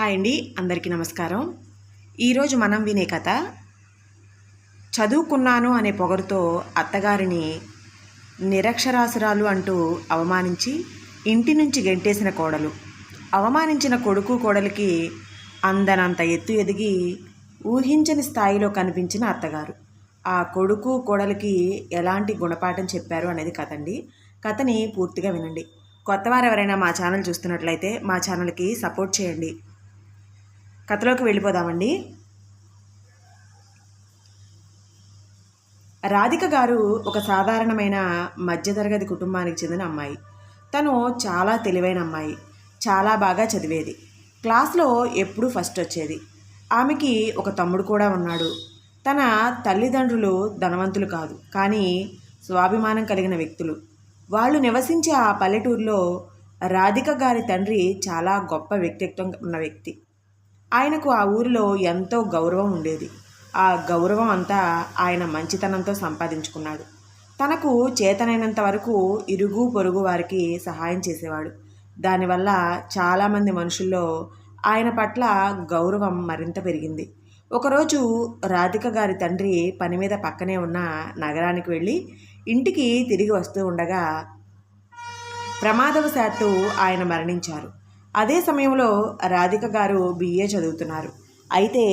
Hi అండి అందరికీ నమస్కారం. ఈరోజు మనం వినే కథ చదువుకున్నాను అనే పొగరుతో అత్తగారిని నిరక్షరాసురాలు అంటూ అవమానించి ఇంటి నుంచి గెంటేసిన కోడలు. అవమానించిన కొడుకు కోడలికి అందనంత ఎత్తు ఎదిగి ఊహించని స్థాయిలో కనిపించిన అత్తగారు. ఆ కొడుకు కోడలికి ఎలాంటి గుణపాఠం చెప్పారు అనేది కథ అండి కథని పూర్తిగా వినండి. కొత్తవారు ఎవరైనా మా ఛానల్ చూస్తున్నట్లయితే మా ఛానల్కి సపోర్ట్ చేయండి. కథలోకి వెళ్ళిపోదామండి. రాధిక గారు ఒక సాధారణమైన మధ్యతరగతి కుటుంబానికి చెందిన అమ్మాయి. తను చాలా తెలివైన అమ్మాయి. చాలా బాగా చదివేది. క్లాస్లో ఎప్పుడూ ఫస్ట్ వచ్చేది. ఆమెకి ఒక తమ్ముడు కూడా ఉన్నాడు. తన తల్లిదండ్రులు ధనవంతులు కాదు కానీ స్వాభిమానం కలిగిన వ్యక్తులు. వాళ్ళు నివసించే ఆ పల్లెటూరులో రాధిక గారి తండ్రి చాలా గొప్ప వ్యక్తిత్వం ఉన్న వ్యక్తి. ఆయనకు ఆ ఊరిలో ఎంతో గౌరవం ఉండేది. ఆ గౌరవం అంతా ఆయన మంచితనంతో సంపాదించుకున్నాడు. తనకు చేతనైనంత వరకు ఇరుగు పొరుగు వారికి సహాయం చేసేవాడు. దానివల్ల చాలామంది మనుషుల్లో ఆయన పట్ల గౌరవం మరింత పెరిగింది. ఒకరోజు రాధిక గారి తండ్రి పని మీద పక్కనే ఉన్న నగరానికి వెళ్ళి ఇంటికి తిరిగి వస్తూ ఉండగా ప్రమాదవశాత్తు ఆయన మరణించారు. అదే సమయంలో రాధిక గారు బిఏ చదువుతున్నారు. అయితే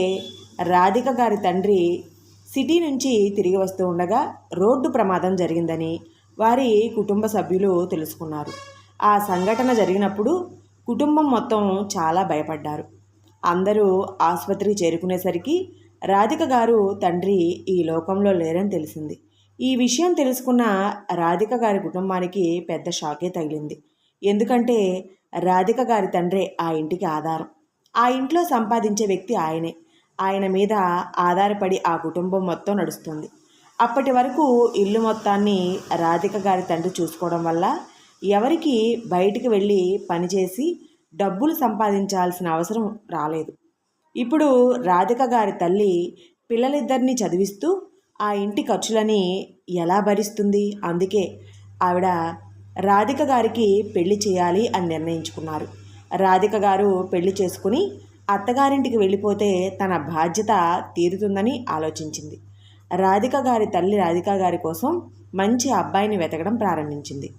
రాధిక గారి తండ్రి సిటీ నుంచి తిరిగి వస్తూ ఉండగా రోడ్డు ప్రమాదం జరిగిందని వారి కుటుంబ సభ్యులు తెలుసుకున్నారు. ఆ సంఘటన జరిగినప్పుడు కుటుంబం మొత్తం చాలా భయపడ్డారు. అందరూ ఆసుపత్రి చేరుకునేసరికి రాధిక గారు తండ్రి ఈ లోకంలో లేరని తెలిసింది. ఈ విషయం తెలుసుకున్న రాధిక గారి కుటుంబానికి పెద్ద షాకే తగిలింది. ఎందుకంటే రాధిక గారి తండ్రే ఆ ఇంటికి ఆధారం. ఆ ఇంట్లో సంపాదించే వ్యక్తి ఆయనే. ఆయన మీద ఆధారపడి ఆ కుటుంబం మొత్తం నడుస్తుంది. అప్పటి వరకు ఇల్లు మొత్తాన్ని రాధిక గారి తండ్రి చూసుకోవడం వల్ల ఎవరికి బయటికి వెళ్ళి పనిచేసి డబ్బులు సంపాదించాల్సిన అవసరం రాలేదు. ఇప్పుడు రాధిక గారి తల్లి పిల్లలిద్దరినీ చదివిస్తూ ఆ ఇంటి ఖర్చులని ఎలా భరిస్తుంది? అందుకే ఆవిడ రాధిక గారికి పెళ్ళి చేయాలి అని నిర్ణయించుకున్నారు. రాధిక గారు పెళ్ళి చేసుకుని అత్తగారింటికి వెళ్ళిపోతే తన బాధ్యత తీరుతుందని ఆలోచించింది. రాధిక గారి తల్లి రాధిక గారి కోసం మంచి అబ్బాయిని వెతకడం ప్రారంభించింది.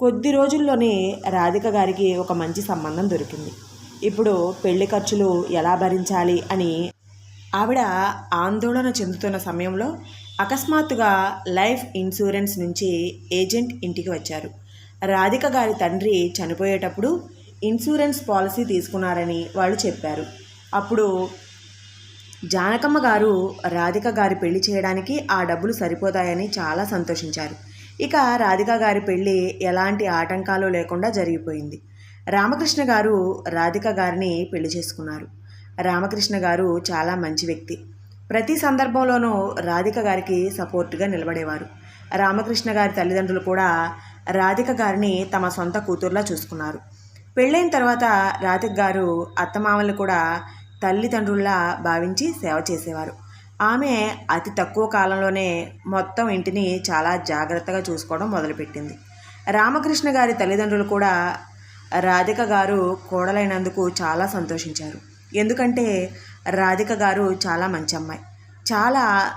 కొద్ది రోజుల్లోనే రాధిక గారికి ఒక మంచి సంబంధం దొరికింది. ఇప్పుడు పెళ్ళి ఖర్చులు ఎలా భరించాలి అని ఆవిడ ఆందోళన చెందుతున్న సమయంలో అకస్మాత్తుగా లైఫ్ ఇన్సూరెన్స్ నుంచి ఏజెంట్ ఇంటికి వచ్చారు. రాధిక గారి తండ్రి చనిపోయేటప్పుడు ఇన్సూరెన్స్ పాలసీ తీసుకున్నారని వాళ్ళు చెప్పారు. అప్పుడు జానకమ్మ గారు రాధిక గారి పెళ్ళి చేయడానికి ఆ డబ్బులు సరిపోతాయని చాలా సంతోషించారు. ఇక రాధిక గారి పెళ్ళి ఎలాంటి ఆటంకాలు లేకుండా జరిగిపోయింది. రామకృష్ణ గారు రాధిక గారిని పెళ్ళి చేసుకున్నారు. రామకృష్ణ గారు చాలా మంచి వ్యక్తి. ప్రతి సందర్భంలోనూ రాధిక గారికి సపోర్ట్గా నిలబడేవారు. రామకృష్ణ గారి తల్లిదండ్రులు కూడా రాధిక గారిని తమ సొంత కూతుర్లా చూసుకున్నారు. పెళ్ళైన తర్వాత రాధిక గారు అత్తమామలు కూడా తల్లిదండ్రుల్లా భావించి సేవ చేసేవారు. ఆమె అతి తక్కువ కాలంలోనే మొత్తం ఇంటిని చాలా జాగ్రత్తగా చూసుకోవడం మొదలుపెట్టింది. రామకృష్ణ గారి తల్లిదండ్రులు కూడా రాధిక గారు కోడలైనందుకు చాలా సంతోషించారు. ఎందుకంటే రాధిక గారు చాలా మంచి అమ్మాయి. చాలా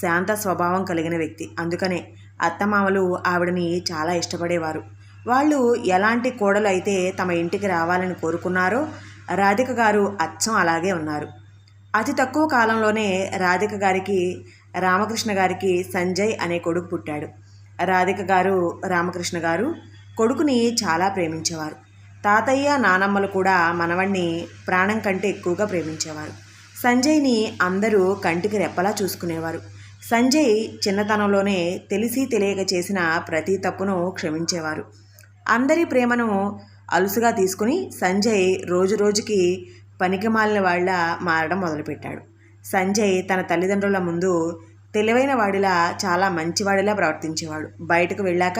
శాంత స్వభావం కలిగిన వ్యక్తి. అందుకనే అత్తమామలు ఆవిడని చాలా ఇష్టపడేవారు. వాళ్ళు ఎలాంటి కోడలు అయితే తమ ఇంటికి రావాలని కోరుకున్నారో రాధిక గారు అచ్చం అలాగే ఉన్నారు. అతి తక్కువ కాలంలోనే రాధిక గారికి రామకృష్ణ గారికి సంజయ్ అనే కొడుకు పుట్టాడు. రాధిక గారు రామకృష్ణ గారు కొడుకుని చాలా ప్రేమించేవారు. తాతయ్య నానమ్మలు కూడా మనవణ్ణి ప్రాణం కంటే ఎక్కువగా ప్రేమించేవారు. సంజయ్ని అందరూ కంటికి రెప్పలా చూసుకునేవారు. సంజయ్ చిన్నతనంలోనే తెలిసి తెలియక చేసిన ప్రతి తప్పును క్షమించేవారు. అందరి ప్రేమను అలుసుగా తీసుకుని సంజయ్ రోజు రోజుకి పనికిమాలిన వాళ్ళ మారడం మొదలుపెట్టాడు. సంజయ్ తన తల్లిదండ్రుల ముందు తెలివైన వాడిలా చాలా మంచివాడిలా ప్రవర్తించేవాడు. బయటకు వెళ్ళాక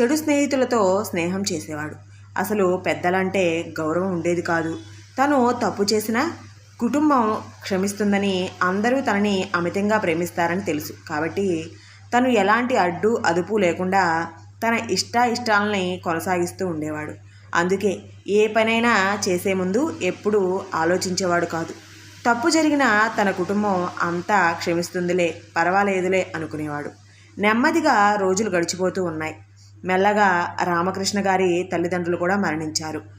చెడు స్నేహితులతో స్నేహం చేసేవాడు. అసలు పెద్దలంటే గౌరవం ఉండేది కాదు. తను తప్పు చేసినా కుటుంబం క్షమిస్తుందని అందరూ తనని అమితంగా ప్రేమిస్తారని తెలుసు. కాబట్టి తను ఎలాంటి అడ్డు అదుపు లేకుండా తన ఇష్ట ఇష్టాలని కొనసాగిస్తూ ఉండేవాడు. అందుకే ఏ పనైనా చేసే ముందు ఎప్పుడూ ఆలోచించేవాడు కాదు. తప్పు జరిగిన తన కుటుంబం అంతా క్షమిస్తుందిలే పర్వాలేదులే అనుకునేవాడు. నెమ్మదిగా రోజులు గడిచిపోతూ ఉన్నాయి. మెల్లగా రామకృష్ణ గారి తల్లిదండ్రులు కూడా మరణించారు.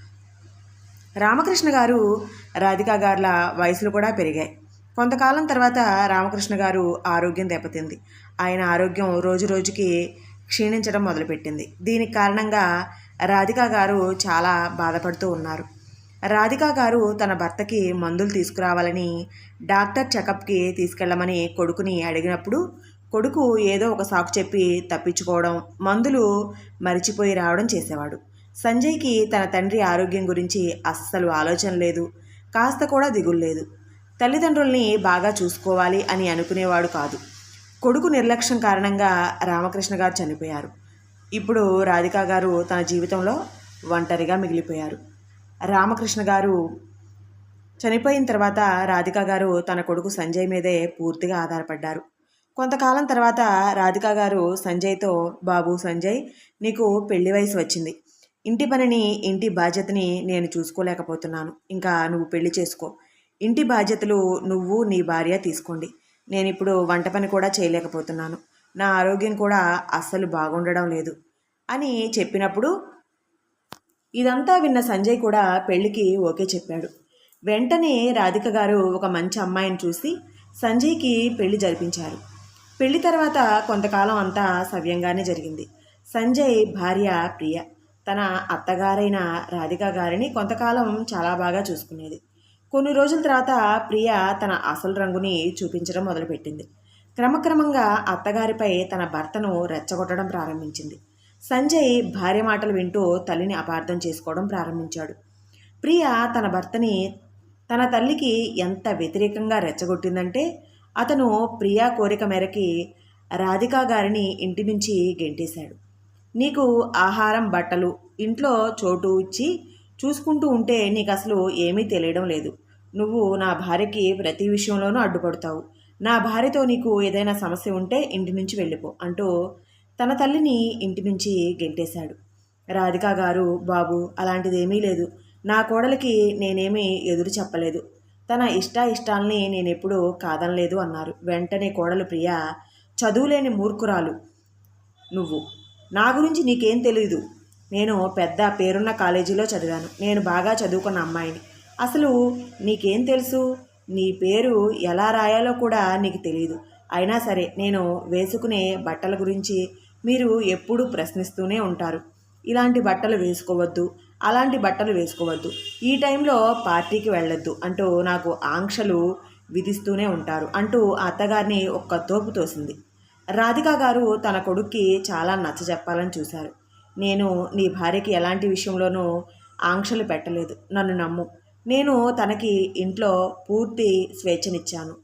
రామకృష్ణ గారు రాధికా గారుల వయసులు కూడా పెరిగాయి. కొంతకాలం తర్వాత రామకృష్ణ గారు ఆరోగ్యం దెబ్బతింది. ఆయన ఆరోగ్యం రోజు రోజుకి క్షీణించడం మొదలుపెట్టింది. దీనికి కారణంగా రాధికా గారు చాలా బాధపడుతూ ఉన్నారు. రాధికా గారు తన భర్తకి మందులు తీసుకురావాలని డాక్టర్ చెకప్కి తీసుకెళ్ళమని కొడుకుని అడిగినప్పుడు కొడుకు ఏదో ఒక సాకు చెప్పి తప్పించుకోవడం మందులు మరిచిపోయి రావడం చేసేవాడు. సంజయ్కి తన తండ్రి ఆరోగ్యం గురించి అస్సలు ఆలోచన లేదు. కాస్త కూడా దిగుల్లేదు. తల్లిదండ్రుల్ని బాగా చూసుకోవాలి అని అనుకునేవాడు కాదు. కొడుకు నిర్లక్ష్యం కారణంగా రామకృష్ణ గారు చనిపోయారు. ఇప్పుడు రాధికా గారు తన జీవితంలో ఒంటరిగా మిగిలిపోయారు. రామకృష్ణ గారు చనిపోయిన తర్వాత రాధికా గారు తన కొడుకు సంజయ్ మీదే పూర్తిగా ఆధారపడ్డారు. కొంతకాలం తర్వాత రాధికా గారు సంజయ్తో బాబు సంజయ్ నీకు పెళ్ళి వయసు వచ్చింది. ఇంటి పనిని ఇంటి బాధ్యతని నేను చూసుకోలేకపోతున్నాను. ఇంకా నువ్వు పెళ్ళి చేసుకో. ఇంటి బాధ్యతలు నువ్వు నీ భార్య తీసుకోండి. నేను ఇప్పుడు వంట పని కూడా చేయలేకపోతున్నాను. నా ఆరోగ్యం కూడా అస్సలు బాగుండడం లేదు. అని చెప్పినప్పుడు ఇదంతా విన్న సంజయ్ కూడా పెళ్ళికి ఓకే చెప్పాడు. వెంటనే రాధిక గారు ఒక మంచి అమ్మాయిని చూసి సంజయ్కి పెళ్ళి జరిపించారు. పెళ్ళి తర్వాత కొంతకాలం అంతా సవ్యంగానే జరిగింది. సంజయ్ భార్య ప్రియ. తన అత్తగారైన రాధిక గారిని కొంతకాలం చాలా బాగా చూసుకునేది. కొన్ని రోజుల తర్వాత ప్రియ తన అసలు రంగుని చూపించడం మొదలుపెట్టింది. క్రమక్రమంగా అత్తగారిపై తన భర్తను రెచ్చగొట్టడం ప్రారంభించింది. సంజయ్ భార్య మాటలు వింటూ తల్లిని అపార్థం చేసుకోవడం ప్రారంభించాడు. ప్రియ తన భర్తని తన తల్లికి ఎంత వ్యతిరేకంగా రెచ్చగొట్టిందంటే అతను ప్రియా కోరిక మేరకి రాధికా గారిని ఇంటి నుంచి గెంటేశాడు. నీకు ఆహారం బట్టలు ఇంట్లో చోటు ఇచ్చి చూసుకుంటూ ఉంటే నీకు అసలు ఏమీ తెలియడం లేదు. నువ్వు నా భార్యకి ప్రతి విషయంలోనూ అడ్డుపడతావు. నా భార్యతో నీకు ఏదైనా సమస్య ఉంటే ఇంటి నుంచి వెళ్ళిపో అంటూ తన తల్లిని ఇంటి నుంచి గెంటేశాడు. రాధికా గారు బాబు అలాంటిదేమీ లేదు. నా కోడలికి నేనేమీ ఎదురు చెప్పలేదు. తన ఇష్ట ఇష్టాలని నేను ఎప్పుడూ కాదనలేదు అన్నారు. వెంటనే కోడలు ప్రియ చదువులేని మూర్ఖురాలు నువ్వు. నా గురించి నీకేం తెలియదు నేను పెద్ద పేరున్న కాలేజీలో చదివాను. నేను బాగా చదువుకున్న అమ్మాయిని. అసలు నీకేం తెలుసు? నీ పేరు ఎలా రాయాలో కూడా నీకు తెలియదు అయినా సరే నేను వేసుకునే బట్టల గురించి మీరు ఎప్పుడూ ప్రశ్నిస్తూనే ఉంటారు. ఇలాంటి బట్టలు వేసుకోవద్దు. అలాంటి బట్టలు వేసుకోవద్దు. ఈ టైంలో పార్టీకి వెళ్ళొద్దు అంటూ నాకు ఆంక్షలు విధిస్తూనే ఉంటారు అంటూ ఆ అత్తగారిని ఒక్క తోపు తోసింది. రాధికా గారు తన కొడుక్కి చాలా నచ్చ చెప్పాలని చూశారు. నేను నీ భార్యకి ఎలాంటి విషయంలోనూ ఆంక్షలు పెట్టలేదు. నన్ను నమ్ము. నేను తనకి ఇంట్లో పూర్తి స్వేచ్ఛనిచ్చాను.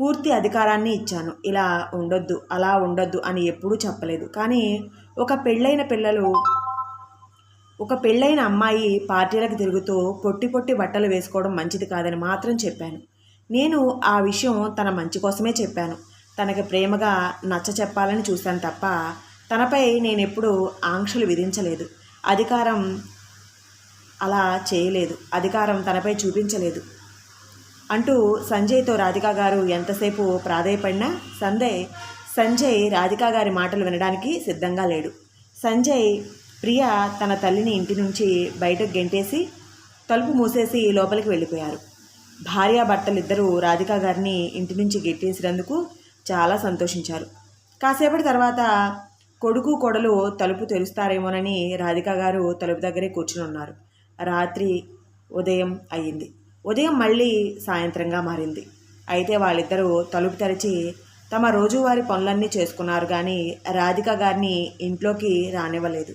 పూర్తి అధికారాన్ని ఇచ్చాను. ఇలా ఉండొద్దు అలా ఉండొద్దు అని ఎప్పుడూ చెప్పలేదు. కానీ ఒక పెళ్ళైన పిల్లలు ఒక పెళ్ళైన అమ్మాయి పార్టీలకు తిరుగుతూ పొట్టి పొట్టి బట్టలు వేసుకోవడం మంచిది కాదని మాత్రం చెప్పాను. నేను ఆ విషయం తన మంచి కోసమే చెప్పాను. తనకి ప్రేమగా నచ్చ చెప్పాలని చూశాను తప్ప తనపై నేనెప్పుడూ ఆంక్షలు విధించలేదు. అధికారం అలా చేయలేదు. అధికారం తనపై చూపించలేదు. అంటూ సంజయ్తో రాధికా గారు ఎంతసేపు ప్రాధేయపడినా సంజయ్ సంజయ్ రాధికా గారి మాటలు వినడానికి సిద్ధంగా లేడు. సంజయ్ ప్రియ తన తల్లిని ఇంటి నుంచి బయటకు గెంటేసి తలుపు మూసేసి లోపలికి వెళ్ళిపోయారు. భార్యాభర్తలిద్దరూ రాధికా గారిని ఇంటి నుంచి గెట్టేసినందుకు చాలా సంతోషించారు. కాసేపటి తర్వాత కొడుకు కొడలు తలుపు తెరుస్తారేమోనని రాధికా గారు తలుపు దగ్గరే కూర్చుని ఉన్నారు రాత్రి ఉదయం అయ్యింది. ఉదయం మళ్ళీ సాయంత్రంగా మారింది. అయితే వాళ్ళిద్దరూ తలుపు తెరిచి తమ రోజువారి పనులన్నీ చేసుకున్నారు కానీ రాధిక గారిని ఇంట్లోకి రానివ్వలేదు.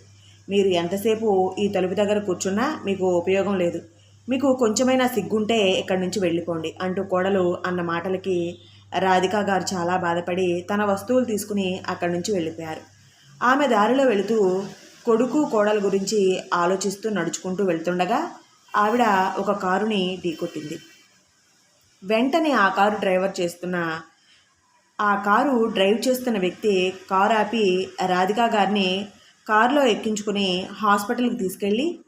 మీరు ఎంతసేపు ఈ తలుపు దగ్గర కూర్చున్నా మీకు ఉపయోగం లేదు. మీకు కొంచెమైనా సిగ్గుంటే ఇక్కడి నుంచి వెళ్ళిపోండి అంటూ కోడలు అన్న మాటలకి రాధిక గారు చాలా బాధపడి తన వస్తువులు తీసుకుని అక్కడి నుంచి వెళ్ళిపోయారు. ఆమె దారిలో వెళుతూ కొడుకు కోడల గురించి ఆలోచిస్తూ నడుచుకుంటూ వెళ్తుండగా ఆవిడ ఒక కారుని ఢీకొట్టింది. వెంటనే ఆ కారు డ్రైవర్ చేస్తున్న ఆ కారు డ్రైవ్ చేస్తున్న వ్యక్తి కారు ఆపి రాధికా గారిని కారులో ఎక్కించుకుని హాస్పిటల్కి తీసుకెళ్ళి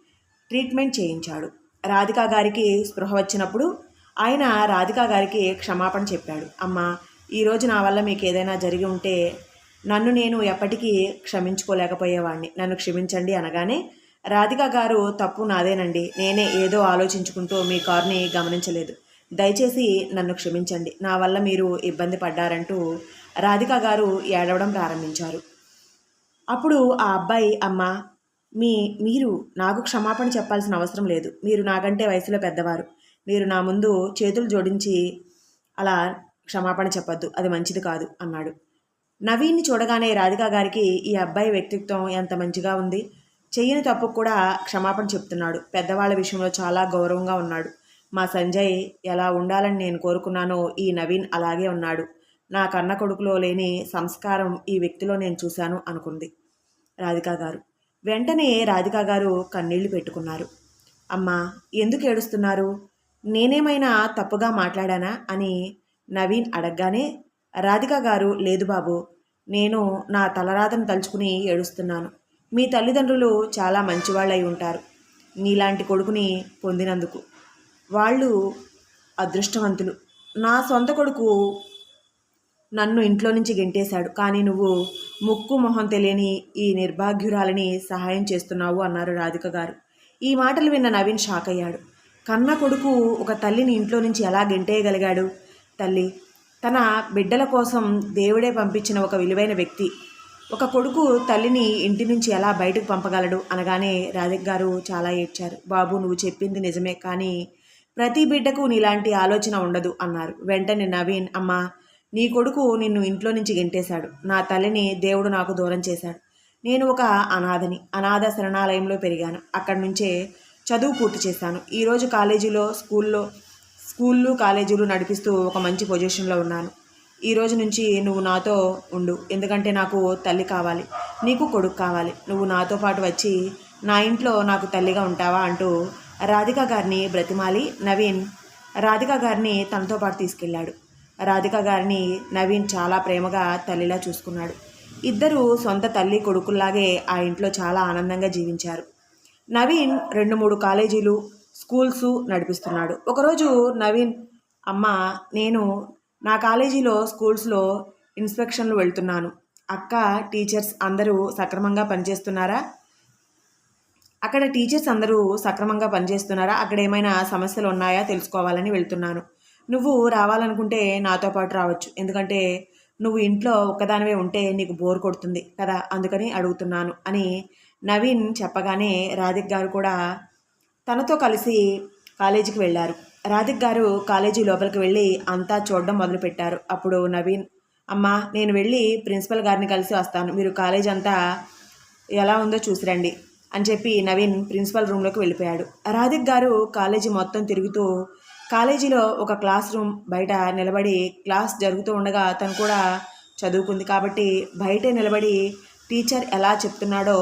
ట్రీట్మెంట్ చేయించాడు. రాధిక గారికి స్పృహ వచ్చినప్పుడు ఆయన రాధికా గారికి క్షమాపణ చెప్పాడు. అమ్మా ఈరోజు నా వల్ల మీకు ఏదైనా జరిగి ఉంటే నన్ను నేను ఎప్పటికీ క్షమించుకోలేకపోయేవాడిని నన్ను క్షమించండి అనగానే రాధిక గారు తప్పు నాదేనండి. నేనే ఏదో ఆలోచించుకుంటూ మీ కారుని గమనించలేదు. దయచేసి నన్ను క్షమించండి. నా వల్ల మీరు ఇబ్బంది పడ్డారంటూ రాధిక గారు ఏడవడం ప్రారంభించారు. అప్పుడు ఆ అబ్బాయి అమ్మ మీ మీరు నాకు క్షమాపణ చెప్పాల్సిన అవసరం లేదు. మీరు నాకంటే వయసులో పెద్దవారు. మీరు నా ముందు చేతులు జోడించి అలా క్షమాపణ చెప్పొద్దు అది మంచిది కాదు అన్నాడు. నవీన్ని చూడగానే రాధికా గారికి ఈ అబ్బాయి వ్యక్తిత్వం ఎంత మంచిగా ఉంది? చెయ్యని తప్పుకు కూడా క్షమాపణ చెప్తున్నాడు. పెద్దవాళ్ళ విషయంలో చాలా గౌరవంగా ఉన్నాడు. మా సంజయ్ ఎలా ఉండాలని నేను కోరుకున్నానో ఈ నవీన్ అలాగే ఉన్నాడు. నా కన్న కొడుకులో లేని సంస్కారం ఈ వ్యక్తిలో నేను చూశాను అనుకుంది రాధికా గారు. వెంటనే రాధికా గారు కన్నీళ్ళు పెట్టుకున్నారు. అమ్మా ఎందుకు ఏడుస్తున్నారు? నేనేమైనా తప్పుగా మాట్లాడానా అని నవీన్ అడగగానే రాధిక గారు లేదు బాబు నేను నా తలరాతను తలుచుకుని ఏడుస్తున్నాను. మీ తల్లిదండ్రులు చాలా మంచివాళ్ళై ఉంటారు. నీలాంటి కొడుకుని పొందినందుకు. వాళ్ళు అదృష్టవంతులు. నా సొంత కొడుకు నన్ను ఇంట్లో నుంచి గెంటేశాడు. కానీ నువ్వు ముక్కు మొహం తెలియని ఈ నిర్భాగ్యురాలని సహాయం చేస్తున్నావు అన్నారు రాధిక గారు. ఈ మాటలు విన్న నవీన్ షాక్ అయ్యాడు కన్న కొడుకు ఒక తల్లిని ఇంట్లో నుంచి ఎలా గెంటేయగలిగాడు? తల్లి తన బిడ్డల కోసం దేవుడే పంపించిన ఒక విలువైన వ్యక్తి. ఒక కొడుకు తల్లిని ఇంటి నుంచి ఎలా బయటకు పంపగలడు? అనగానే రాధిక్ గారు చాలా ఏడ్చారు. బాబు నువ్వు చెప్పింది నిజమే కానీ ప్రతి బిడ్డకు నీలాంటి ఆలోచన ఉండదు అన్నారు. వెంటనే నవీన్ అమ్మ నీ కొడుకు నిన్ను ఇంట్లో నుంచి గెంటేశాడు. నా తల్లిని దేవుడు నాకు దూరం చేశాడు. నేను ఒక అనాథని. అనాథ శరణాలయంలో పెరిగాను. అక్కడి నుంచే చదువు పూర్తి చేశాను. ఈరోజు కాలేజీలో స్కూల్లో స్కూళ్ళు కాలేజీలు నడిపిస్తూ ఒక మంచి పొజిషన్లో ఉన్నాను. ఈ రోజు నుంచి నువ్వు నాతో ఉండు. ఎందుకంటే నాకు తల్లి కావాలి. నీకు కొడుకు కావాలి. నువ్వు నాతో పాటు వచ్చి నా ఇంట్లో నాకు తల్లిగా ఉంటావా? అంటూ రాధిక గారిని బ్రతిమాలి నవీన్ రాధిక గారిని తనతో పాటు తీసుకెళ్ళాడు. రాధిక గారిని నవీన్ చాలా ప్రేమగా తల్లిలా చూసుకున్నాడు. ఇద్దరు సొంత తల్లి కొడుకుల్లాగే ఆ ఇంట్లో చాలా ఆనందంగా జీవించారు. నవీన్ రెండు మూడు కాలేజీలు స్కూల్స్ నడిపిస్తున్నాడు. ఒకరోజు నవీన్ అమ్మ నేను నా కాలేజీలో స్కూల్స్లో ఇన్స్పెక్షన్లు వెళ్తున్నాను. అక్క టీచర్స్ అందరూ సక్రమంగా పనిచేస్తున్నారా? అక్కడ టీచర్స్ అందరూ సక్రమంగా పనిచేస్తున్నారా? అక్కడ ఏమైనా సమస్యలు ఉన్నాయా? తెలుసుకోవాలని వెళ్తున్నాను. నువ్వు రావాలనుకుంటే నాతో పాటు రావచ్చు. ఎందుకంటే నువ్వు ఇంట్లో ఒక్కదానివే ఉంటే నీకు బోర్ కొడుతుంది కదా అందుకని అడుగుతున్నాను అని నవీన్ చెప్పగానే రాధిక్ గారు కూడా తనతో కలిసి కాలేజీకి వెళ్ళారు. రాధిక్ గారు కాలేజీ లోపలికి వెళ్ళి అంతా చూడడం మొదలుపెట్టారు. అప్పుడు నవీన్ అమ్మ నేను వెళ్ళి ప్రిన్సిపల్ గారిని కలిసి వస్తాను. మీరు కాలేజ్ అంతా ఎలా ఉందో చూసిరండి అని చెప్పి నవీన్ ప్రిన్సిపల్ రూమ్లోకి వెళ్ళిపోయాడు. రాధిక్ గారు కాలేజీ మొత్తం తిరుగుతూ కాలేజీలో ఒక క్లాస్ రూమ్ బయట నిలబడి క్లాస్ జరుగుతూ ఉండగా తను కూడా చదువుకుంది కాబట్టి బయటే నిలబడి టీచర్ ఎలా చెప్తున్నాడో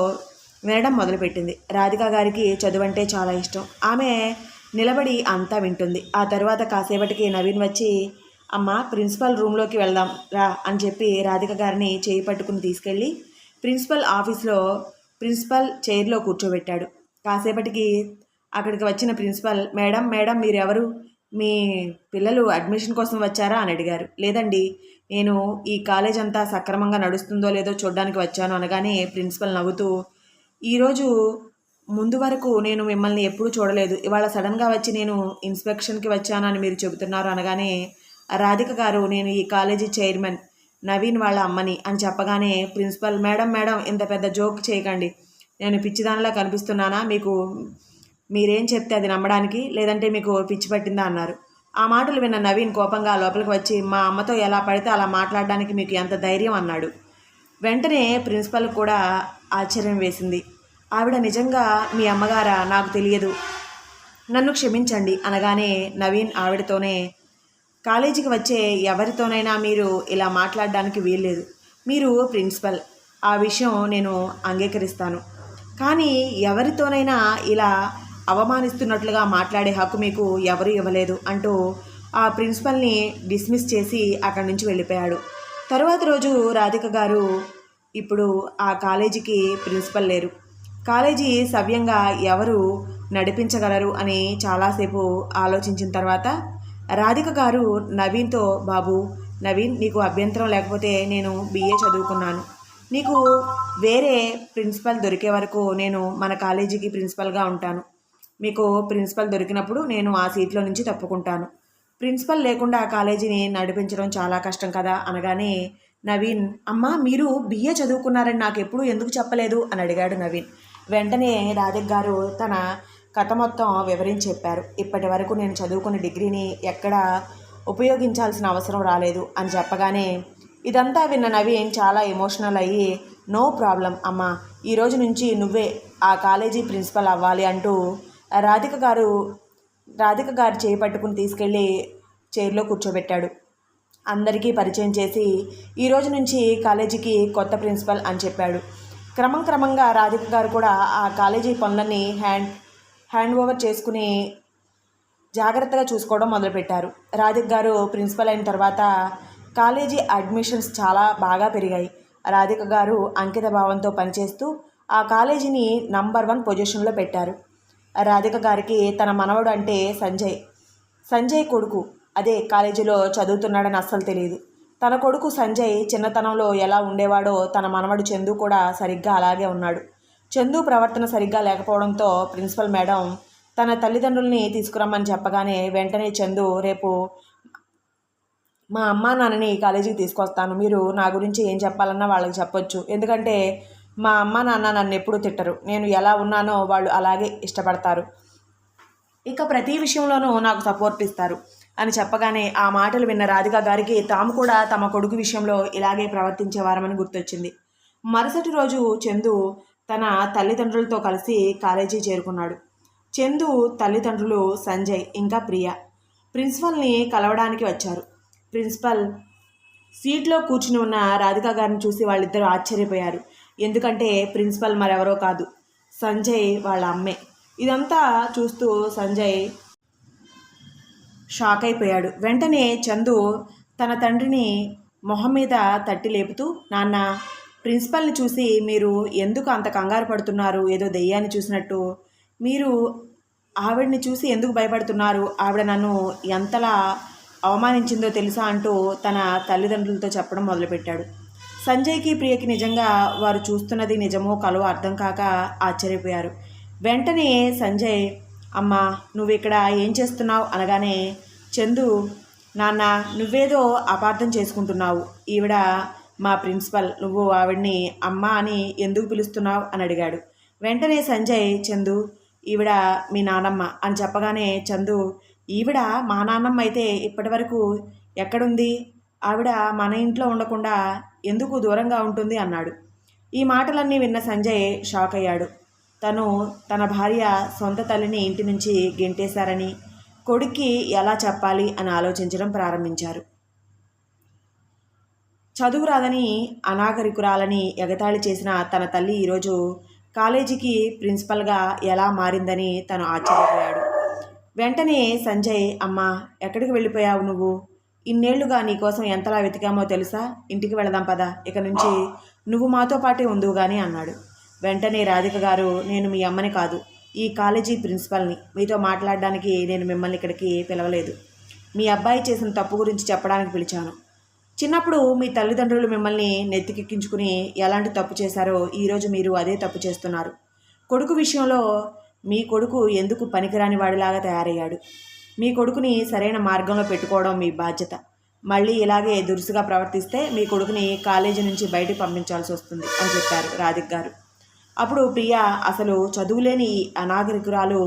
వినడం మొదలుపెట్టింది. రాధిక గారికి చదువు అంటే చాలా ఇష్టం. ఆమె నిలబడి అంతా వింటుంది. ఆ తర్వాత కాసేపటికి నవీన్ వచ్చి అమ్మ ప్రిన్సిపల్ రూమ్లోకి వెళ్దాం రా అని చెప్పి రాధిక గారిని చేయి పట్టుకుని తీసుకెళ్ళి ప్రిన్సిపల్ ఆఫీస్లో ప్రిన్సిపల్ చైర్లో కూర్చోబెట్టాడు. కాసేపటికి అక్కడికి వచ్చిన ప్రిన్సిపల్ మేడం మేడం మీరెవరు? మీ పిల్లలు అడ్మిషన్ కోసం వచ్చారా? అని అడిగారు. లేదండి నేను ఈ కాలేజ్ అంతా సక్రమంగా నడుస్తుందో లేదో చూడడానికి వచ్చాను అనగానే ప్రిన్సిపల్ నవ్వుతూ ఈరోజు ముందు వరకు నేను మిమ్మల్ని ఎప్పుడూ చూడలేదు. ఇవాళ సడన్గా వచ్చి నేను ఇన్స్పెక్షన్కి వచ్చానని మీరు చెబుతున్నారు అనగానే రాధిక గారు నేను ఈ కాలేజీ చైర్మన్ నవీన్ వాళ్ళ అమ్మని అని చెప్పగానే ప్రిన్సిపల్ మేడం మేడం ఇంత పెద్ద జోక్ చేయకండి. నేను పిచ్చిదానిలా కనిపిస్తున్నానా? మీకు మీరేం చెప్తే అది నమ్మడానికి? లేదంటే మీకు పిచ్చి పట్టిందా? అన్నారు. ఆ మాటలు విన్న నవీన్ కోపంగా లోపలికి వచ్చి మా అమ్మతో ఎలా పడితే అలా మాట్లాడడానికి మీకు ఎంత ధైర్యం? అన్నాడు. వెంటనే ప్రిన్సిపల్ కూడా ఆశ్చర్యం వేసింది. ఆవిడ నిజంగా మీ అమ్మగారా? నాకు తెలియదు. నన్ను క్షమించండి అనగానే నవీన్ ఆవిడతోనే కాలేజీకి వచ్చే ఎవరితోనైనా మీరు ఇలా మాట్లాడడానికి వీల్లేదు. మీరు ప్రిన్సిపల్. ఆ విషయం నేను అంగీకరిస్తాను. కానీ ఎవరితోనైనా ఇలా అవమానిస్తున్నట్లుగా మాట్లాడే హక్కు మీకు ఎవరు ఇవ్వలేదు అంటూ ఆ ప్రిన్సిపల్ని డిస్మిస్ చేసి అక్కడి నుంచి వెళ్ళిపోయాడు. తరువాత రోజు రాధిక గారు ఇప్పుడు ఆ కాలేజీకి ప్రిన్సిపల్ లేరు. కాలేజీ సవ్యంగా ఎవరు నడిపించగలరు అని చాలాసేపు ఆలోచించిన తర్వాత రాధిక గారు నవీన్తో బాబు నవీన్ నీకు అభ్యంతరం లేకపోతే నేను బీఏ చదువుకున్నాను. నీకు వేరే ప్రిన్సిపల్ దొరికే వరకు నేను మన కాలేజీకి ప్రిన్సిపల్గా ఉంటాను. మీకు ప్రిన్సిపల్ దొరికినప్పుడు నేను ఆ సీట్లో నుంచి తప్పుకుంటాను. ప్రిన్సిపల్ లేకుండా ఆ కాలేజీని నడిపించడం చాలా కష్టం కదా అనగానే నవీన్ అమ్మా మీరు బిఏ చదువుకున్నారని నాకు ఎప్పుడు ఎందుకు చెప్పలేదు? అని అడిగాడు నవీన్. వెంటనే రాధిక్ గారు తన కథ మొత్తం వివరించి చెప్పారు. ఇప్పటి వరకు నేను చదువుకున్న డిగ్రీని ఎక్కడ ఉపయోగించాల్సిన అవసరం రాలేదు అని చెప్పగానే ఇదంతా విన్న నవీన్ చాలా ఎమోషనల్ అయ్యి నో ప్రాబ్లం అమ్మా ఈరోజు నుంచి నువ్వే ఆ కాలేజీ ప్రిన్సిపల్ అవ్వాలి అంటూ రాధిక గారు రాధిక గారు చేయి పట్టుకుని తీసుకెళ్ళి చైర్లో కూర్చోబెట్టాడు. అందరికీ పరిచయం చేసి ఈ రోజు నుంచి కాలేజీకి కొత్త ప్రిన్సిపల్ అని చెప్పాడు. క్రమం క్రమంగా రాధిక గారు కూడా ఆ కాలేజీ పనులన్నీ హ్యాండ్ హ్యాండ్ ఓవర్ చేసుకుని జాగ్రత్తగా చూసుకోవడం మొదలుపెట్టారు. రాధిక్ గారు ప్రిన్సిపల్ అయిన తర్వాత కాలేజీ అడ్మిషన్స్ చాలా బాగా పెరిగాయి. రాధిక గారు అంకిత భావంతో పనిచేస్తూ ఆ కాలేజీని నంబర్ వన్ పొజిషన్లో పెట్టారు. రాధిక గారికి తన మనవడు అంటే సంజయ్ సంజయ్ కొడుకు. అదే కాలేజీలో చదువుతున్నాడని అస్సలు తెలియదు. తన కొడుకు సంజయ్ చిన్నతనంలో ఎలా ఉండేవాడో తన మనవడు చందు కూడా సరిగ్గా అలాగే ఉన్నాడు. చందు ప్రవర్తన సరిగ్గా లేకపోవడంతో ప్రిన్సిపల్ మేడం తన తల్లిదండ్రుల్ని తీసుకురమ్మని చెప్పగానే వెంటనే చందు రేపు మా అమ్మా నాన్నని కాలేజీకి తీసుకొస్తాను. మీరు నా గురించి ఏం చెప్పాలన్నా వాళ్ళకి చెప్పొచ్చు. ఎందుకంటే మా అమ్మ నాన్న నన్ను ఎప్పుడూ తిట్టరు. నేను ఎలా ఉన్నానో వాళ్ళు అలాగే ఇష్టపడతారు. ఇక ప్రతి విషయంలోనూ నాకు సపోర్ట్ ఇస్తారు. అని చెప్పగానే ఆ మాటలు విన్న రాధిక గారికి తాము కూడా తమ కొడుకు విషయంలో ఇలాగే ప్రవర్తించేవారమని గుర్తొచ్చింది. మరుసటి రోజు చందు తన తల్లిదండ్రులతో కలిసి కాలేజీ చేరుకున్నాడు. చందు తల్లిదండ్రులు సంజయ్ ఇంకా ప్రియ. ప్రిన్సిపల్ని కలవడానికి వచ్చారు. ప్రిన్సిపల్ సీట్లో కూర్చుని ఉన్న రాధిక గారిని చూసి వాళ్ళిద్దరూ ఆశ్చర్యపోయారు. ఎందుకంటే ప్రిన్సిపల్ మరెవరో కాదు సంజయ్ వాళ్ళ అమ్మే. ఇదంతా చూస్తూ సంజయ్ షాక్ అయిపోయాడు వెంటనే చందు తన తండ్రిని మొహం మీద తట్టి లేపుతూ నాన్న ప్రిన్సిపల్ని చూసి మీరు ఎందుకు అంత కంగారు పడుతున్నారు? ఏదో దెయ్యాన్ని చూసినట్టు. మీరు ఆవిడని చూసి ఎందుకు భయపడుతున్నారు? ఆవిడ నన్ను ఎంతలా అవమానించిందో తెలుసా? అంటూ తన తల్లిదండ్రులతో చెప్పడం మొదలుపెట్టాడు. సంజయ్కి ప్రియకి నిజంగా వారు చూస్తున్నది నిజమో కలో అర్థం కాక ఆశ్చర్యపోయారు. వెంటనే సంజయ్ అమ్మా నువ్వు ఇక్కడ ఏం చేస్తున్నావు? అనగానే చందు నాన్న నువ్వేదో అపార్థం చేసుకుంటున్నావు. ఈవిడ మా ప్రిన్సిపల్ నువ్వు ఆవిడ్ని అమ్మ అని ఎందుకు పిలుస్తున్నావు? అని అడిగాడు. వెంటనే సంజయ్ చందు ఈవిడ మీ నానమ్మ అని చెప్పగానే చందు ఈవిడ మా నాన్నమ్మ అయితే ఇప్పటి వరకు ఎక్కడుంది? ఆవిడ మన ఇంట్లో ఉండకుండా ఎందుకు దూరంగా ఉంటుంది? అన్నాడు. ఈ మాటలన్నీ విన్న సంజయ్ షాక్ అయ్యాడు తను తన భార్య సొంత తల్లిని ఇంటి నుంచి గెంటేశారని కొడుక్కి ఎలా చెప్పాలి అని ఆలోచించడం ప్రారంభించారు. చదువు రాదని అనాగరికురాలని ఎగతాళి చేసిన తన తల్లి ఈరోజు కాలేజీకి ప్రిన్సిపల్గా ఎలా మారిందని తను ఆశ్చర్యపోయాడు. వెంటనే సంజయ్ అమ్మ ఎక్కడికి వెళ్ళిపోయావు నువ్వు? ఇన్నేళ్ళుగా నీకోసం ఎంతలా వెతికామో తెలుసా? ఇంటికి వెళదాం పదా ఇక నుంచి నువ్వు మాతో పాటే ఉందువు కానీ అన్నాడు. వెంటనే రాధిక గారు నేను మీ అమ్మని కాదు ఈ కాలేజీ ప్రిన్సిపల్ని. మీతో మాట్లాడడానికి నేను మిమ్మల్ని ఇక్కడికి పిలవలేదు. మీ అబ్బాయి చేసిన తప్పు గురించి చెప్పడానికి పిలిచాను. చిన్నప్పుడు మీ తల్లిదండ్రులు మిమ్మల్ని నెత్తికెక్కించుకుని ఎలాంటి తప్పు చేశారో ఈరోజు మీరు అదే తప్పు చేస్తున్నారు. కొడుకు విషయంలో మీ కొడుకు ఎందుకు పనికిరాని వాడిలాగా తయారయ్యాడు? మీ కొడుకుని సరైన మార్గంలో పెట్టుకోవడం మీ బాధ్యత. మళ్ళీ ఇలాగే దురుసుగా ప్రవర్తిస్తే మీ కొడుకుని కాలేజీ నుంచి బయటకు పంపించాల్సి వస్తుంది అని చెప్పారు రాధిక్ గారు. అప్పుడు ప్రియ అసలు చదువులేని ఈ అనాగరికురాలు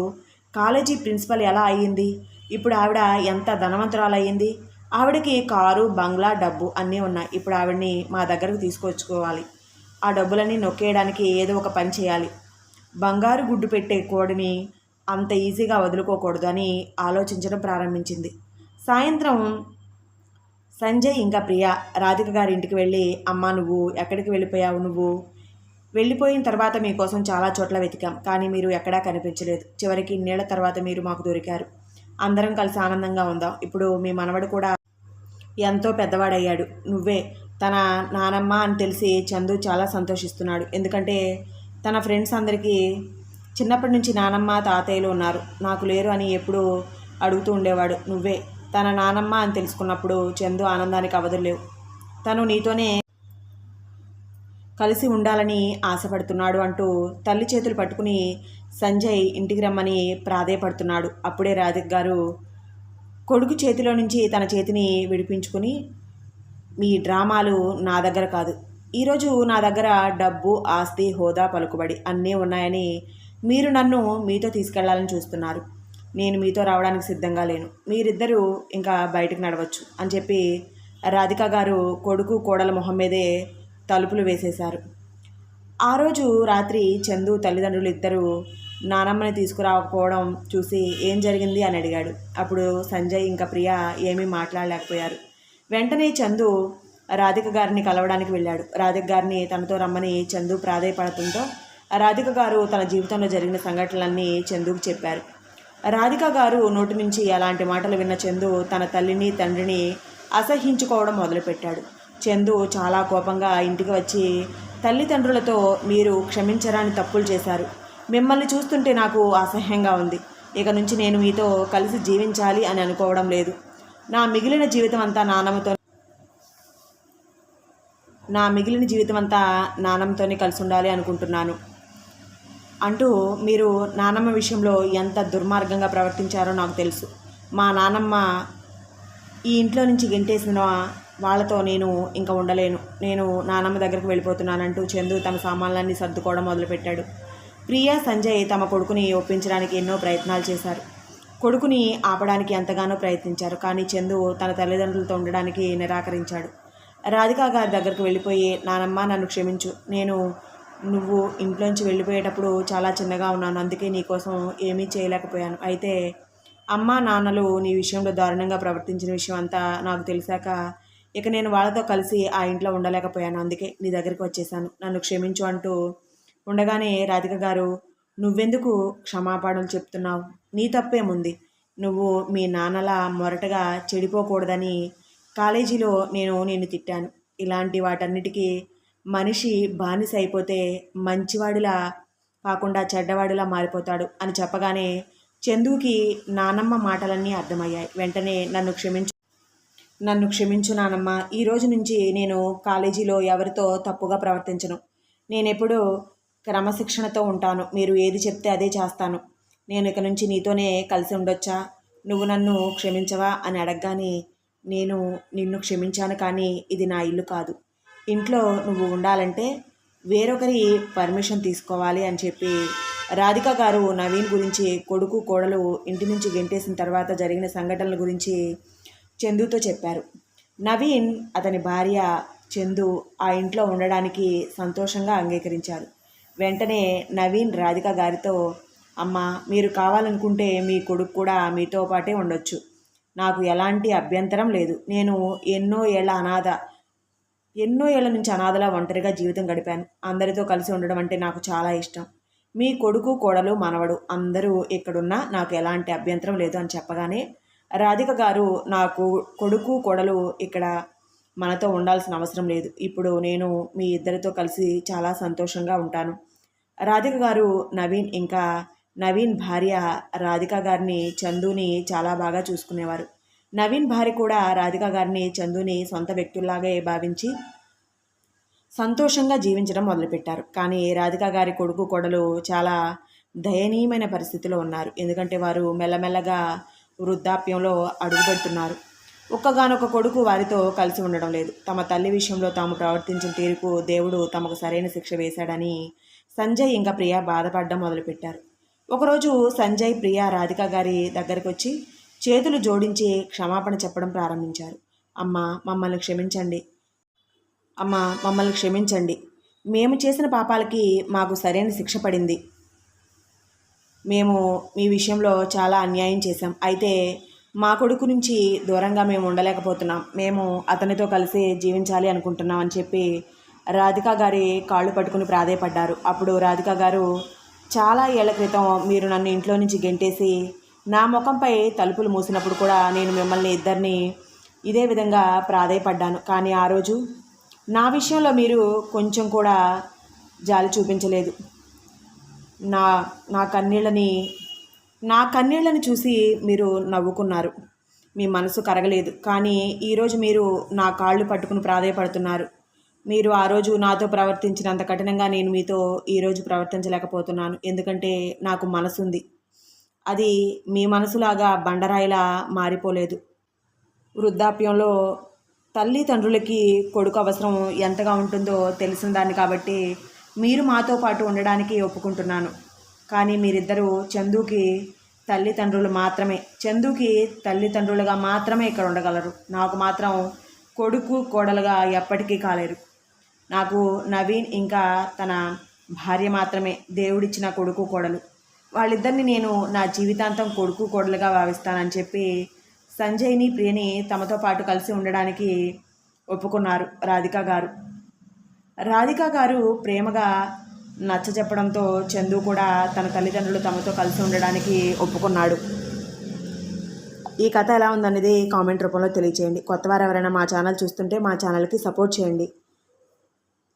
కాలేజీ ప్రిన్సిపల్ ఎలా అయ్యింది? ఇప్పుడు ఆవిడ ఎంత ధనవంతురాలు అయ్యింది ఆవిడకి కారు బంగ్లా డబ్బు అన్నీ ఉన్నాయి. ఇప్పుడు ఆవిడని మా దగ్గరకు తీసుకొచ్చుకోవాలి. ఆ డబ్బులన్నీ నొక్కేయడానికి ఏదో ఒక పని చేయాలి. బంగారు గుడ్డు పెట్టే కోడిని అంత ఈజీగా వదులుకోకూడదు అని ఆలోచించడం ప్రారంభించింది. సాయంత్రం సంజయ్ ఇంకా ప్రియ రాధిక గారి ఇంటికి వెళ్ళి అమ్మ నువ్వు ఎక్కడికి వెళ్ళిపోయావు నువ్వు? వెళ్ళిపోయిన తర్వాత మీకోసం చాలా చోట్ల వెతికాం కానీ మీరు ఎక్కడా కనిపించలేదు. చివరికి ఇన్నేళ్ళ తర్వాత మీరు మాకు దొరికారు. అందరం కలిసి ఆనందంగా ఉందాం. ఇప్పుడు మీ మనవడు కూడా ఎంతో పెద్దవాడయ్యాడు. నువ్వే తన నానమ్మ అని తెలిసి చందు చాలా సంతోషిస్తున్నాడు. ఎందుకంటే తన ఫ్రెండ్స్ అందరికీ చిన్నప్పటి నుంచి నానమ్మ తాతయ్యలు ఉన్నారు. నాకు లేరు అని ఎప్పుడూ అడుగుతూ ఉండేవాడు. నువ్వే తన నానమ్మ అని తెలుసుకున్నప్పుడు చందు ఆనందానికి అవధులు లేవు. తను నీతోనే కలిసి ఉండాలని ఆశపడుతున్నాడు అంటూ తల్లి చేతులు పట్టుకుని సంజయ్ ఇంటికి రమ్మని ప్రాధేయపడుతున్నాడు. అప్పుడే రాధిక్ గారు కొడుకు చేతిలో నుంచి తన చేతిని విడిపించుకుని మీ డ్రామాలు నా దగ్గర కాదు. ఈరోజు నా దగ్గర డబ్బు ఆస్తి హోదా పలుకుబడి అన్నీ ఉన్నాయని మీరు నన్ను మీతో తీసుకెళ్ళాలని చూస్తున్నారు. నేను మీతో రావడానికి సిద్ధంగా లేను. మీరిద్దరూ ఇంకా బయటకు నడవచ్చు అని చెప్పి రాధిక గారు కొడుకు కోడల మొహం మీదే తలుపులు వేసేశారు. ఆ రోజు రాత్రి చందు తల్లిదండ్రులు ఇద్దరూ నానమ్మని తీసుకురాకపోవడం చూసి ఏం జరిగింది అని అడిగాడు. అప్పుడు సంజయ్ ఇంకా ప్రియ ఏమీ మాట్లాడలేకపోయారు. వెంటనే చందు రాధిక గారిని కలవడానికి వెళ్ళాడు. రాధిక గారిని తనతో రమ్మని చందు ప్రాధాయపడటంతో రాధిక గారు తన జీవితంలో జరిగిన సంఘటనలన్నీ చందుకు చెప్పారు. రాధిక గారు నోటి నుంచి అలాంటి మాటలు విన్న చందు తన తల్లిని తండ్రిని అసహించుకోవడం మొదలుపెట్టాడు. చందు చాలా కోపంగా ఇంటికి వచ్చి తల్లిదండ్రులతో మీరు క్షమించరాని తప్పులు చేశారు. మిమ్మల్ని చూస్తుంటే నాకు అసహ్యంగా ఉంది. ఇక నుంచి నేను మీతో కలిసి జీవించాలి అని అనుకోవడం లేదు. నా మిగిలిన జీవితం అంతా నానమ్మతో నా మిగిలిన జీవితం అంతా నానమ్మతోనే కలిసి ఉండాలి అనుకుంటున్నాను. అంటూ మీరు నానమ్మ విషయంలో ఎంత దుర్మార్గంగా ప్రవర్తించారో నాకు తెలుసు. మా నానమ్మ ఈ ఇంట్లో నుంచి గెంటేసిన వాళ్ళతో నేను ఇంకా ఉండలేను. నేను నానమ్మ దగ్గరికి వెళ్ళిపోతున్నానంటూ చందు తమ సామాన్లన్నీ సర్దుకోవడం మొదలుపెట్టాడు. ప్రియా సంజయ్ తమ కొడుకుని ఒప్పించడానికి ఎన్నో ప్రయత్నాలు చేశారు. కొడుకుని ఆపడానికి ఎంతగానో ప్రయత్నించారు కానీ చందు తన తల్లిదండ్రులతో ఉండడానికి నిరాకరించాడు. రాధికా గారి దగ్గరకు వెళ్ళిపోయి నానమ్మ నన్ను క్షమించు. నేను నువ్వు ఇంట్లోంచి వెళ్ళిపోయేటప్పుడు చాలా చిన్నగా ఉన్నాను. అందుకే నీకోసం ఏమీ చేయలేకపోయాను. అయితే అమ్మ నాన్నలు నీ విషయంలో దారుణంగా ప్రవర్తించిన విషయం అంతా నాకు తెలిసాక ఇక నేను వాళ్ళతో కలిసి ఆ ఇంట్లో ఉండలేకపోయాను. అందుకే నీ దగ్గరికి వచ్చేసాను. నన్ను క్షమించు అంటూ ఉండగానే రాధిక గారు నువ్వెందుకు క్షమాపణలు చెప్తున్నావు? నీ తప్పేముంది? నువ్వు మీ నాన్నలా మొరటగా చెడిపోకూడదని కాలేజీలో నేను నిన్ను తిట్టాను. ఇలాంటి వాటన్నిటికీ మనిషి బానిస అయిపోతే మంచివాడిలా కాకుండా చెడ్డవాడిలా మారిపోతాడు అని చెప్పగానే చందుకి నానమ్మ మాటలన్నీ అర్థమయ్యాయి. వెంటనే నన్ను క్షమించు నన్ను క్షమించు నానమ్మ ఈ రోజు నుంచి నేను కాలేజీలో ఎవరితో తప్పుగా ప్రవర్తించను. నేనెప్పుడూ క్రమశిక్షణతో ఉంటాను. మీరు ఏది చెప్తే అదే చేస్తాను. నేను ఇక నుంచి నీతోనే కలిసి ఉండొచ్చా? నువ్వు నన్ను క్షమించవా? అని అడగగానే నేను నిన్ను క్షమించాను కానీ ఇది నా ఇల్లు కాదు. ఇంట్లో నువ్వు ఉండాలంటే వేరొకరి పర్మిషన్ తీసుకోవాలి అని చెప్పి రాధిక గారు నవీన్ గురించి కొడుకు కోడలు ఇంటి నుంచి గెంటేసిన తర్వాత జరిగిన సంఘటనల గురించి చందుతో చెప్పారు. నవీన్ అతని భార్య చందు ఆ ఇంట్లో ఉండడానికి సంతోషంగా అంగీకరించారు. వెంటనే నవీన్ రాధిక గారితో అమ్మ మీరు కావాలనుకుంటే మీ కొడుకు కూడా మీతో పాటే ఉండొచ్చు. నాకు ఎలాంటి అభ్యంతరం లేదు. నేను ఎన్నో ఏళ్ళ అనాథ ఎన్నో ఏళ్ళ నుంచి అనాథలా ఒంటరిగా జీవితం గడిపాను. అందరితో కలిసి ఉండడం అంటే నాకు చాలా ఇష్టం. మీ కొడుకు కోడలు మనవడు. అందరూ ఇక్కడున్నా నాకు ఎలాంటి అభ్యంతరం లేదు అని చెప్పగానే రాధిక గారు నాకు కొడుకు కొడలు ఇక్కడ మనతో ఉండాల్సిన అవసరం లేదు. ఇప్పుడు నేను మీ ఇద్దరితో కలిసి చాలా సంతోషంగా ఉంటాను. రాధిక గారు నవీన్ ఇంకా నవీన్ భార్య రాధిక గారిని చందుని చాలా బాగా చూసుకునేవారు. నవీన్ భార్య కూడా రాధిక గారిని చందుని సొంత వ్యక్తుల్లాగే భావించి సంతోషంగా జీవించడం మొదలుపెట్టారు. కానీ రాధిక గారి కొడుకు కొడలు చాలా దయనీయమైన పరిస్థితిలో ఉన్నారు. ఎందుకంటే వారు మెల్లమెల్లగా వృద్ధాప్యంలో అడుగుపెడుతున్నారు. ఒక్కగానొక కొడుకు వారితో కలిసి ఉండడం లేదు. తమ తల్లి విషయంలో తాము ప్రవర్తించిన తీరుకు దేవుడు తమకు సరైన శిక్ష వేశాడని సంజయ్ ఇంకా ప్రియ బాధపడడం మొదలుపెట్టారు. ఒకరోజు సంజయ్ ప్రియ రాధిక గారి దగ్గరికి వచ్చి చేతులు జోడించి క్షమాపణ చెప్పడం ప్రారంభించారు. అమ్మ మమ్మల్ని క్షమించండి. అమ్మ మమ్మల్ని క్షమించండి. మేము చేసిన పాపాలకి మాకు సరైన శిక్ష పడింది. మేము మీ విషయంలో చాలా అన్యాయం చేశాం. అయితే మా కొడుకు నుంచి దూరంగా మేము ఉండలేకపోతున్నాం. మేము అతనితో కలిసి జీవించాలి అనుకుంటున్నాం అని చెప్పి రాధిక గారి కాళ్ళు పట్టుకుని ప్రాధేయపడ్డారు. అప్పుడు రాధిక గారు చాలా ఏళ్ళ క్రితం మీరు నన్ను ఇంట్లో నుంచి గెంటేసి నా ముఖంపై తలుపులు మూసినప్పుడు కూడా నేను మిమ్మల్ని ఇద్దరిని ఇదే విధంగా ప్రాధేయపడ్డాను. కానీ ఆ రోజు నా విషయంలో మీరు కొంచెం కూడా జాలి చూపించలేదు. నా నా కన్నీళ్ళని నా కన్నీళ్ళని చూసి మీరు నవ్వుకున్నారు. మీ మనసు కరగలేదు. కానీ ఈరోజు మీరు నా కాళ్ళు పట్టుకుని ప్రాధేయపడుతున్నారు. మీరు ఆ రోజు నాతో ప్రవర్తించినంత కఠినంగా నేను మీతో ఈరోజు ప్రవర్తించలేకపోతున్నాను. ఎందుకంటే నాకు మనసుంది. అది మీ మనసులాగా బండరాయిలా మారిపోలేదు. వృద్ధాప్యంలో తల్లిదండ్రులకి కొడుకు అవసరం ఎంతగా ఉంటుందో తెలిసిన దాన్ని కాబట్టి మీరు మాతో పాటు ఉండడానికి ఒప్పుకుంటున్నాను. కానీ మీరిద్దరూ చందుకి తల్లిదండ్రులు మాత్రమే. చందుకి తల్లిదండ్రులుగా మాత్రమే ఇక్కడ ఉండగలరు. నాకు మాత్రం కొడుకు కోడలుగా ఎప్పటికీ కాలేరు. నాకు నవీన్ ఇంకా తన భార్య మాత్రమే. దేవుడిచ్చిన కొడుకు కోడలు. వాళ్ళిద్దరిని నేను నా జీవితాంతం కొడుకు కోడలుగా భావిస్తానని చెప్పి సంజయ్ని ప్రియని తమతో పాటు కలిసి ఉండడానికి ఒప్పుకున్నారు రాధిక గారు. రాధిక గారు ప్రేమగా నచ్చ చెప్పడంతో చందు కూడా తన తల్లిదండ్రులు తమతో కలిసి ఉండడానికి ఒప్పుకున్నాడు. ఈ కథ ఎలా ఉందనేది కామెంట్ రూపంలో తెలియచేయండి. కొత్త వారు ఎవరైనా మా ఛానల్ చూస్తుంటే మా ఛానల్కి సపోర్ట్ చేయండి.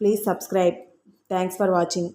Please subscribe. Thanks for watching.